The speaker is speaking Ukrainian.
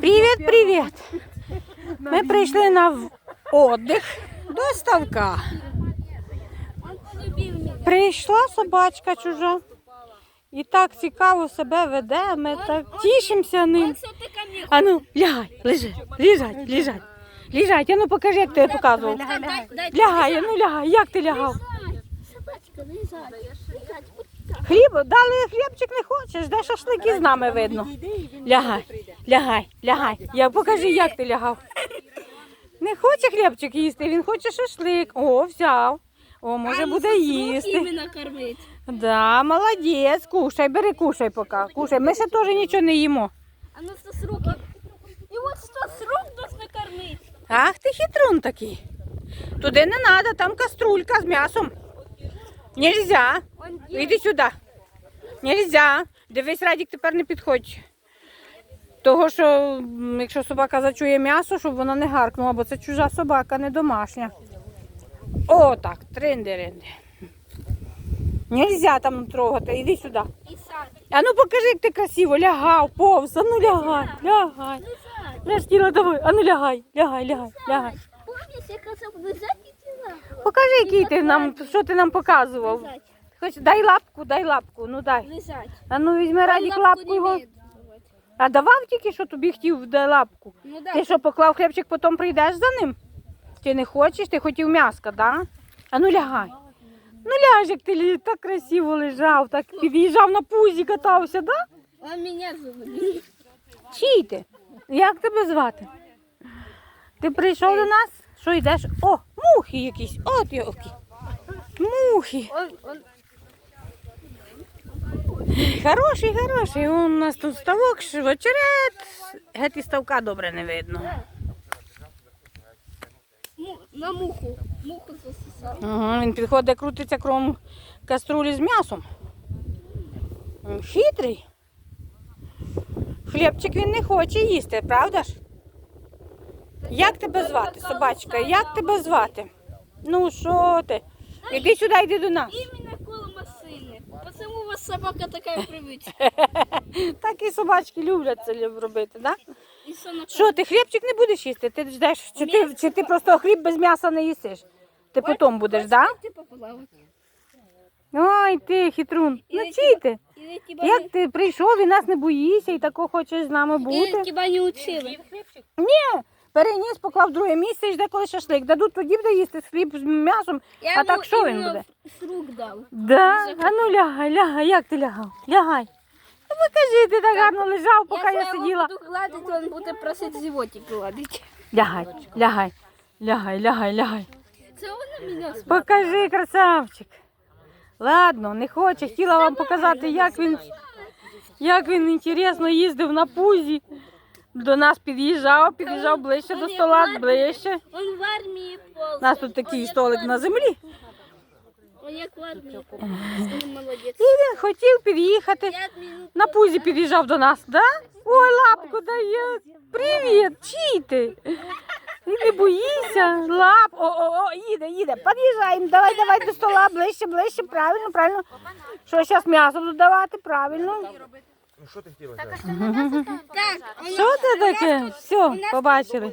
Привіт, привіт! Ми прийшли на отдих до ставка. Прийшла собачка чужа. І так цікаво себе веде, ми так тішимося ним. А ну, лягай, лежи, лежать, лежать. Лежать, а ну покажи, як ти показував. Лягай, ну лягай, як ти лягав? Хліб, дали хлібчик не хочеш, де шашлики з нами видно. Лягай, лягай, лягай. Я покажи, як ти лягав. Не хоче хлібчик їсти, він хоче шашлик. О, взяв. О, може буде їсти. Да, молодець, кушай, бери, кушай поки. Кушай. Ми ще теж нічого не їмо. А ну что с руки. И вот что с рук должны кормить. Ах ти хитрун такий. Туди не треба, там каструлька з м'ясом. Нельзя. Іди сюди. Нельзя. Дивись, Радік тепер не підходь. Того, що якщо собака зачує м'ясо, щоб вона не гаркнула, бо це чужа собака, не домашня. О, так, тринди-ринди. Нельзя там трогати, іди сюди. А ну покажи, як ти красиво лягав, повз, а ну лягай, лягай. Ляж тіло давай, а ну лягай, лягай, лягай, лягай. И дела? Покажи, який ти нам, що ти нам показував. Хоч дай лапку, дай лапку, ну дай. А ну візьми Радік лапку його. А давав тільки, що тобі хотів дай лапку. Ну да. Ти що, поклав хлібчик, потім прийдеш за ним? Ти не хочеш, ти хотів м'яска, да? А ну лягай. Ну ляж, як ти так красиво лежав, так під'їжджав на пузі, катався, да? Он меня зовут. Чий ти? Як тебе звати? Ти прийшов до нас? Що йдеш? О, мухи якісь. От йоки. Мухи. Он, он, Хороший, хороший. У нас тут ставок, шивочерет. Геть і ставка добре не видно. на муху. Муху засосал. Ага, він підходить, крутиться кром каструлі з м'ясом. Хитрий. Хлібчик він не хоче їсти, правда ж? Як тебе звати, собачка? Як тебе звати? Ну що ти? Іди сюди, йди до нас Именно коло машины. Почему у вас собака такая привычка? Так і собачки люблять це лю- робити, так? Да? И что на Що, ти хлібчик не будеш їсти? Ти ждеш, чи ти, чи ти просто хліб без м'яса не їсиш? Ти потім будеш, так? Да? Ты поплавать. Ой, ти хитрун. Ну чий ти? Или тебя, Як ти прийшов і нас не боїшся і тако хочеш з нами не, или бути? тебя не учили. Ні, переніс, поклав в друге місце і жде, коли шашлик. Дадуть, тоді буде їсти хліб з м'ясом. Я а так що він буде? с рук дал. Да? А ну лягай, лягай, як ти лягав? Лягай. Ну покажи, ти так гарно лежав, поки я, Если сиділа. буду гладить, он будет просить животик гладить. Лягай, лягай, лягай, лягай, лягай. Це он на меня. Покажи, красавчик. Ладно, не хоче. Хотіла вам показати, як він, як він інтересно їздив на пузі. До нас під'їжджав, під'їжджав ближче до стола, ближче. Он в армии полз. У нас тут такий столик на землі. Он як в армии полз. Он молодец. І він хотів під'їхати. На пузі під'їжджав до нас, да? Ой, лапку дає. Привіт, чий ти? І не боїшся, лап. О, о, о, їде, їде. Під'їжджаємо. Давай, давай до стола, ближче, ближче, правильно, правильно. Що зараз м'ясо додавати? Правильно. Ну що ти хотіла? Так, он Що це таке? Все, побачили.